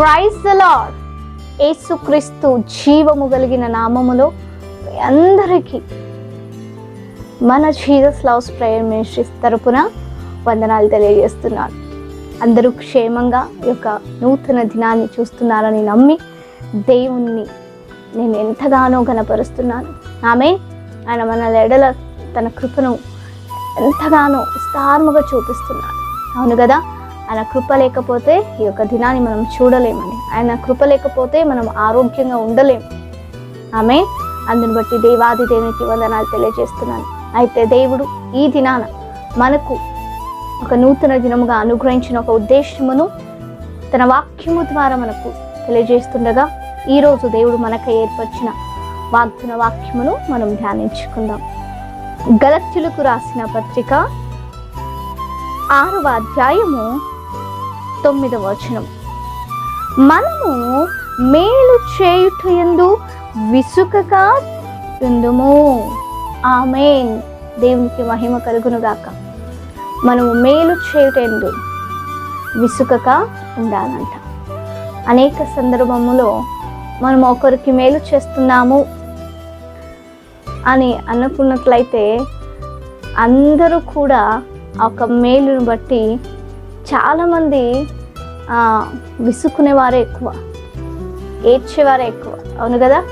Praise the lord యేసుక్రీస్తు జీవము కలిగిన నామములో అందరికీ మన జీసస్ లవ్స్ ప్రేయర్ మినిస్ట్రీస్ తరపున వందనాలు తెలియజేస్తున్నాను. అందరూ క్షేమంగా ఈ యొక్క నూతన దినాన్ని చూస్తున్నారని నమ్మి దేవుణ్ణి నేను ఎంతగానో గనపరుస్తున్నాను ఆమె ఆయన మన ఎడల తన కృపను ఎంతగానో విస్తారముగా చూపిస్తున్నాడు. అవును కదా? ఆయన కృప లేకపోతే ఈ యొక్క దినాన్ని మనం చూడలేమండి. ఆయన కృప లేకపోతే మనం ఆరోగ్యంగా ఉండలేము ఆమె అందుని బట్టి దేవాది దేవునికి వందనాలు తెలియజేస్తున్నాను. అయితే దేవుడు ఈ దినాన మనకు ఒక నూతన దినముగా అనుగ్రహించిన ఒక ఉద్దేశమును తన వాక్యము ద్వారా మనకు తెలియజేస్తుండగా ఈరోజు దేవుడు మనకు ఏర్పరిచిన వాగ్దన వాక్యమును మనం ధ్యానించుకుందాం. గలత్యులకు రాసిన పత్రిక ఆరవ అధ్యాయము తొమ్మిదవ వచనం. మనము మేలు చేయుట ఎందు విసుకగా ఉందుము. ఆమెన్. దేవునికి మహిమ కలుగునుగాక. మనము మేలు చేయుట ఎందు విసుకక ఉండాలంట. అనేక సందర్భములో మనం ఒకరికి మేలు చేస్తున్నాము అని అనుకున్నట్లయితే అందరూ కూడా ఒక మేలును బట్టి చాలామంది విసుక్కునేవారే ఎక్కువ. ఏడ్చేవారే ఎక్కువ. అవును కదా?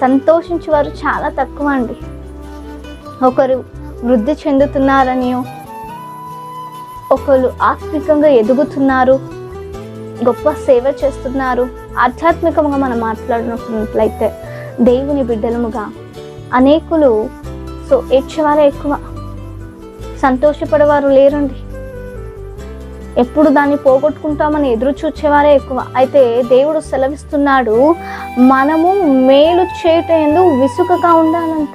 సంతోషించేవారు చాలా తక్కువ అండి. ఒకరు వృద్ధి చెందుతున్నారని ఒకరు ఆత్మికంగా ఎదుగుతున్నారు గొప్ప సేవ చేస్తున్నారు. ఆధ్యాత్మికంగా మనం మాట్లాడినట్లయితే దేవుని బిడ్డలముగా అనేకులు సో ఏడ్చేవారే ఎక్కువ. సంతోషపడేవారు లేరండి. ఎప్పుడు దాన్ని పోగొట్టుకుంటామని ఎదురు చూచేవారే ఎక్కువ. అయితే దేవుడు సెలవిస్తున్నాడు మనము మేలు చేయటందు విసుకగా ఉండాలంట.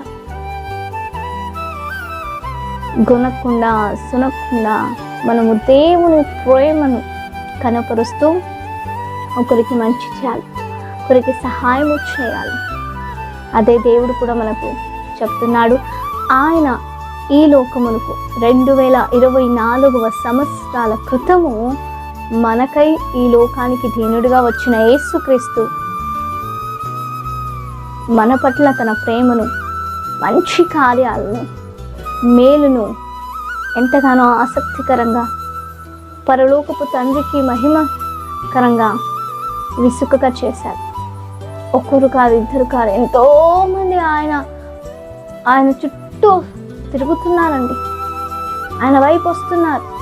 గునకుండా సునకుండా మనము దేవుని ప్రేమను కనపరుస్తూ ఒకరికి మంచి చేయాలి ఒకరికి సహాయం చేయాలి. అదే దేవుడు కూడా మనకు చెప్తున్నాడు. ఆయన ఈ లోకమునకు రెండు వేల ఇరవై నాలుగవ సంవత్సరాల క్రితము మనకై ఈ లోకానికి దీనుడిగా వచ్చిన యేసుక్రీస్తు. మన పట్ల తన ప్రేమను మంచి కార్యాలను మేలును ఎంతగానో ఆసక్తికరంగా పరలోకపు తండ్రికి మహిమకరంగా విసుకగా చేశారు ఒక్కరు కాదు ఇద్దరు కాదు ఎంతో మంది ఆయన ఆయన చుట్టూ తిరుగుతున్నారండి. ఆయన వైపు వస్తున్నారు.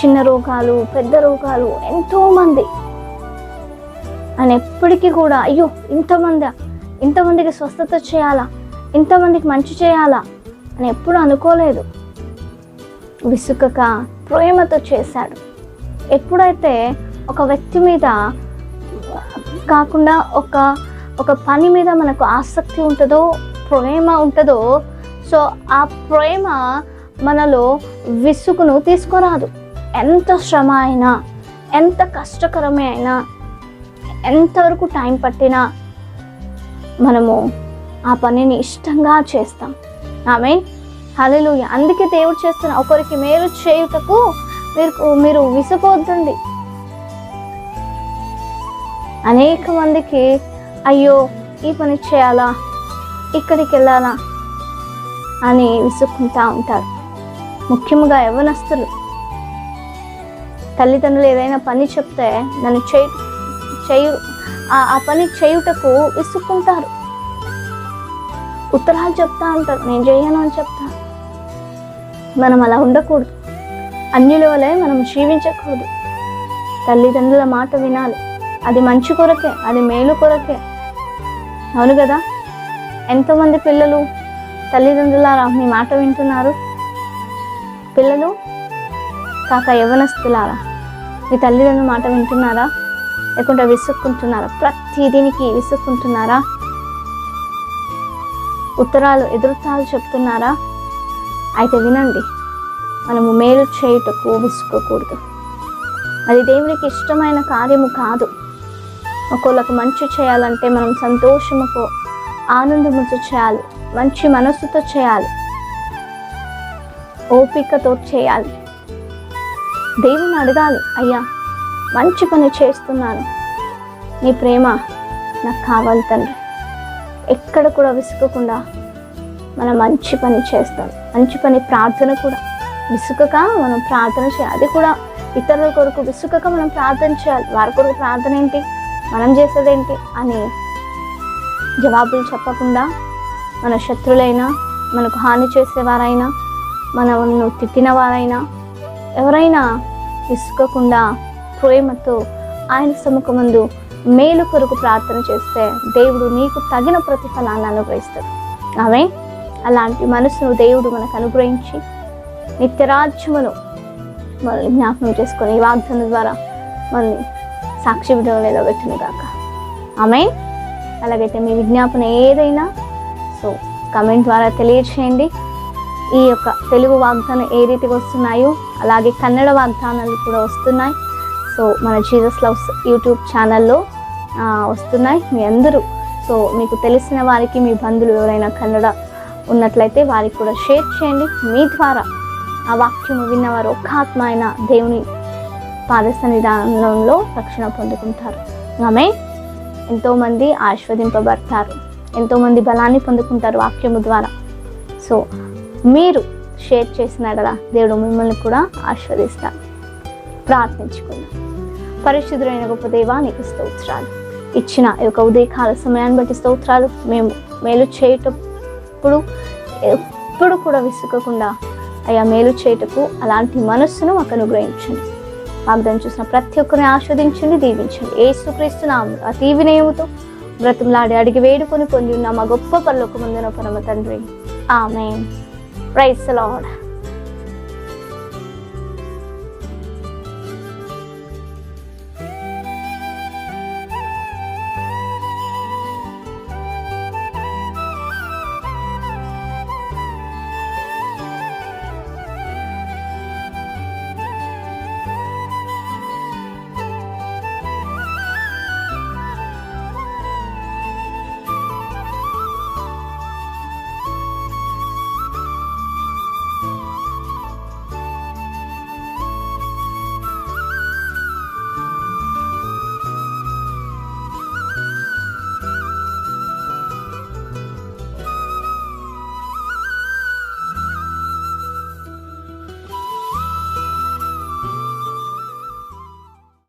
చిన్న రోగాలు పెద్ద రోగాలు ఎంతోమంది ఆయన ఎప్పటికీ కూడా అయ్యో ఇంతమంది ఇంతమందికి స్వస్థత చేయాలా? ఇంతమందికి మంచి చేయాలా? అని ఎప్పుడు అనుకోలేదు. విసుకక ప్రేమతో చేశాడు. ఎప్పుడైతే ఒక వ్యక్తి మీద కాకుండా ఒక ఒక పని మీద మనకు ఆసక్తి ఉంటుందో ప్రేమ ఉంటుందో సో ఆ ప్రేమ మనలో విసుగును తీసుకురాదు. ఎంత శ్రమ అయినా ఎంత కష్టకరమే అయినా ఎంతవరకు టైం పట్టినా మనము ఆ పనిని ఇష్టంగా చేస్తాం. ఆమె హలో అందుకే దేవుడు చేస్తున్న ఒకరికి మేలు చేయుటకు మీరు మీరు విసుగొద్దండి. అనేక మందికి అయ్యో ఈ పని చేయాలా? ఇక్కడికి వెళ్ళాలా? అని విసుక్కుంటా ఉంటారు. ముఖ్యంగా యవనస్తులు తల్లిదండ్రులు ఏదైనా పని చెప్తే నన్ను చేయ చేయు ఆ పని చేయుటకు విసుక్కుంటారు. ఉత్తరాలు చెప్తా ఉంటారు. నేను చేయను అని చెప్తా. మనం అలా ఉండకూడదు. అన్యుల మనం జీవించకూడదు. తల్లిదండ్రుల మాట వినాలి. అది మంచి కొరకే అది మేలు కొరకే. అవును కదా? ఎంతోమంది పిల్లలు తల్లిదండ్రులారా మీ మాట వింటున్నారు. పిల్లలు కాక యవనస్తులారా మీ తల్లిదండ్రుల మాట వింటున్నారా? లేకుంటే విసుక్కుంటున్నారా? ప్రతి దీనికి విసుక్కుంటున్నారా? ఉత్తరాలు ఎదురుతాలు చెప్తున్నారా? అయితే వినండి మనము మేలు చేయుటకు విసుకోకూడదు అది దేవునికి ఇష్టమైన కార్యము కాదు. ఒకళ్ళకు మంచి చేయాలంటే మనం సంతోషముతో ఆనందముతో చేయాలి. మంచి మనస్సుతో చేయాలి. ఓపికతో చేయాలి. దేవుని అడగాలి అయ్యా మంచి పని చేస్తున్నాను. నీ ప్రేమ నాకు కావాలి తండ్రి. ఎక్కడ కూడా విసుకకుండా మనం మంచి పని చేస్తాం. మంచి పని ప్రార్థన కూడా. విసుకక మనం ప్రార్థన చేయాలి. అది కూడా ఇతరుల కొరకు విసుకక మనం ప్రార్థన చేయాలి. వారి కొరకు ప్రార్థన ఏంటి? మనం చేసేదేంటి అని జవాబులు చెప్పకుండా మన శత్రులైనా మనకు హాని చేసేవారైనా మనను తిట్టిన వారైనా ఎవరైనా విసుకకుండా ప్రేమతో ఆయన సముఖమందు మేలు కొరకు ప్రార్థన చేస్తే దేవుడు నీకు తగిన ప్రతిఫలాన్ని అనుగ్రహిస్తాడు. ఆమె అలాంటి మనసును దేవుడు మనకు అనుగ్రహించి నిత్యరాజ్యమును మనల్ని జ్ఞాపకం చేసుకొని ఈ వాగ్దానం ద్వారా మనల్ని సాక్షి విధంగా నిలబెట్టును గాక ఆమె అలాగైతే మీ విజ్ఞాపన ఏదైనా కమెంట్ ద్వారా తెలియచేయండి. ఈ యొక్క తెలుగు వాగ్దానం ఏ రీతిగా వస్తున్నాయో అలాగే కన్నడ వాగ్దానాలు కూడా వస్తున్నాయి. సో మన జీసస్ లవ్స్ యూట్యూబ్ ఛానల్లో వస్తున్నాయి. మీ అందరూ సో మీకు తెలిసిన వారికి మీ బంధువులు ఎవరైనా కన్నడ ఉన్నట్లయితే వారికి కూడా షేర్ చేయండి. మీ ద్వారా ఆ వాక్యము విన్నవారు ఒక్క ఆత్మ అయిన దేవుని పాదసన్నిధానంలో రక్షణ పొందుకుంటారు. ఆమె ఎంతోమంది ఆస్వాదింపబడతారు ఎంతోమంది బలాన్ని పొందుకుంటారు వాక్యము ద్వారా. సో మీరు షేర్ చేసినాడలా దేవుడు మిమ్మల్ని కూడా ఆస్వాదిస్తారు ప్రార్థించుకుందాం. పరిశుద్ధులైన గొప్ప దేవా నీకు స్తోత్రాలు. ఇచ్చిన ఈ యొక్క ఉదయకాల సమయాన్ని బట్టి స్తోత్రాలు మేము మేలు చేయటప్పుడు ఎప్పుడు కూడా విసుకకుండా అయ్యా మేలు చేయుటకు అలాంటి మనస్సును మాకు అనుగ్రహించండి. వాగ్దానం చూసిన ప్రతి ఒక్కరిని ఆస్వాదించండి దీవించండి. ఏసుక్రీస్తు నామములో అతి వినయముతో బ్రతిమలాడి అడిగి వేడుకొని పొంది ఉన్న మా గొప్ప పరలోకమందున పరమ తండ్రి. ఆమె ప్రైస్ లాడ్